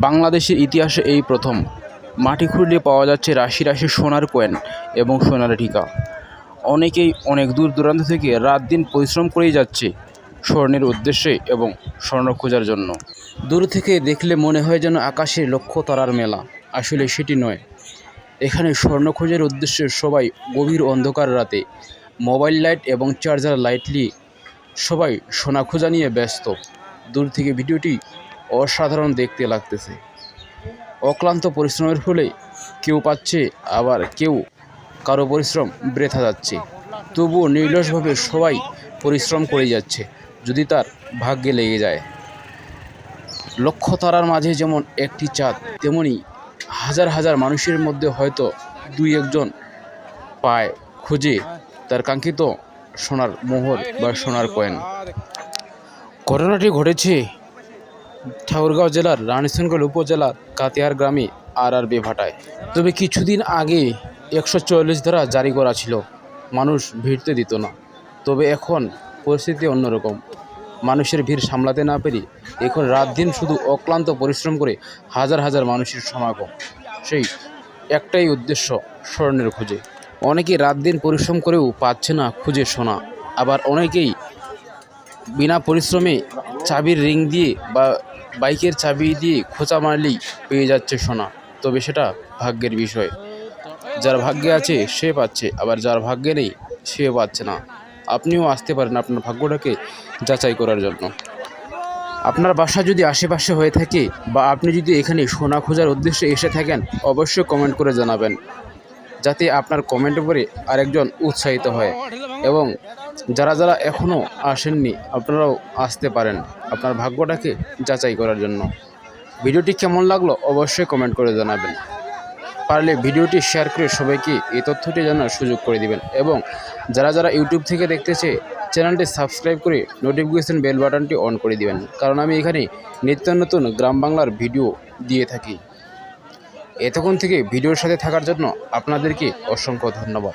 বাংলাদেশের ইতিহাসে এই প্রথম মাটি খুঁড়লে পাওয়া যাচ্ছে রাশি রাশি সোনার কয়েন এবং সোনার টিকা অনেকেই অনেক দূর দূরান্ত থেকে রাত দিন পরিশ্রম করেই যাচ্ছে স্বর্ণের উদ্দেশ্যে এবং স্বর্ণ খোঁজার জন্য। দূর থেকে দেখলে মনে হয় যেন আকাশে লক্ষ তারার মেলা। আসলে সেটি নয়। এখানে স্বর্ণ খোঁজার উদ্দেশ্যে সবাই গভীর অন্ধকার রাতে মোবাইল লাইট এবং চার্জার লাইটলি সবাই সোনা খোঁজা নিয়ে ব্যস্ত। দূর থেকে ভিডিওটি অসাধারণ দেখতে লাগতেছে। অক্লান্ত পরিশ্রমের ফলে কেউ পাচ্ছে, আবার কেউ কারও পরিশ্রম বৃথা যাচ্ছে। তবুও নির্লসভাবে সবাই পরিশ্রম করে যাচ্ছে, যদি তার ভাগ্যে লেগে যায়। লক্ষ তারার মাঝে যেমন একটি চাঁদ, তেমনি হাজার হাজার মানুষের মধ্যে হয়তো দুই একজন পায় খুঁজে তার কাঙ্ক্ষিত সোনার মোহর বা সোনার কয়েন। ঘটনাটি ঘটেছে ঠাকুরগাঁও জেলার রানীশঙ্কল উপজেলার কাতিয়ার গ্রামে আর আর বেভাটায় তবে কিছুদিন আগে একশো চল্লিশ ধারা জারি করা ছিল। মানুষ ভিড়তে দিত না। তবে এখন পরিস্থিতি অন্যরকম। মানুষের ভিড় সামলাতে না পেরে এখন রাত দিন শুধু অক্লান্ত পরিশ্রম করে হাজার হাজার মানুষের সমাগম। সেই একটাই উদ্দেশ্য স্বর্ণের খোঁজে। অনেকেই রাত দিন পরিশ্রম করেও পাচ্ছে না খুঁজে সোনা আবার অনেকেই বিনা পরিশ্রমে চাবির রিং দিয়ে বা বাইকের চাবি দিয়ে খোঁচা মারলেই পেয়ে যাচ্ছে সোনা। তবে সেটা ভাগ্যের বিষয়। যার ভাগ্যে আছে, সে পাচ্ছে। আবার যার ভাগ্যে নেই সে পাচ্ছে না। আপনিও আসতে পারেন আপনার ভাগ্যটাকে যাচাই করার জন্য। আপনার বাসা যদি আশেপাশে হয়ে থাকে বা আপনি যদি এখানে সোনা খোঁজার উদ্দেশ্যে এসে থাকেন, অবশ্যই কমেন্ট করে জানাবেন। যাতে আপনার কমেন্ট উপরে আরেকজন উৎসাহিত হয়। এবং যারা যারা এখনও আসেননি, আপনারাও আসতে পারেন আপনার ভাগ্যটাকে যাচাই করার জন্য। ভিডিওটি কেমন লাগল অবশ্যই কমেন্ট করে জানাবেন। পারলে ভিডিওটি শেয়ার করে সবাইকে এই তথ্যটি জানার সুযোগ করে দিবেন। এবং যারা যারা ইউটিউব থেকে দেখতেছে চ্যানেলটি সাবস্ক্রাইব করে নোটিফিকেশন বেল বাটনটি অন করে দিবেন। কারণ আমি এখানে নিত্য নতুন গ্রাম বাংলার ভিডিও দিয়ে থাকি। এতক্ষণ থেকে ভিডিওর সাথে থাকার জন্য আপনাদেরকে অসংখ্য ধন্যবাদ।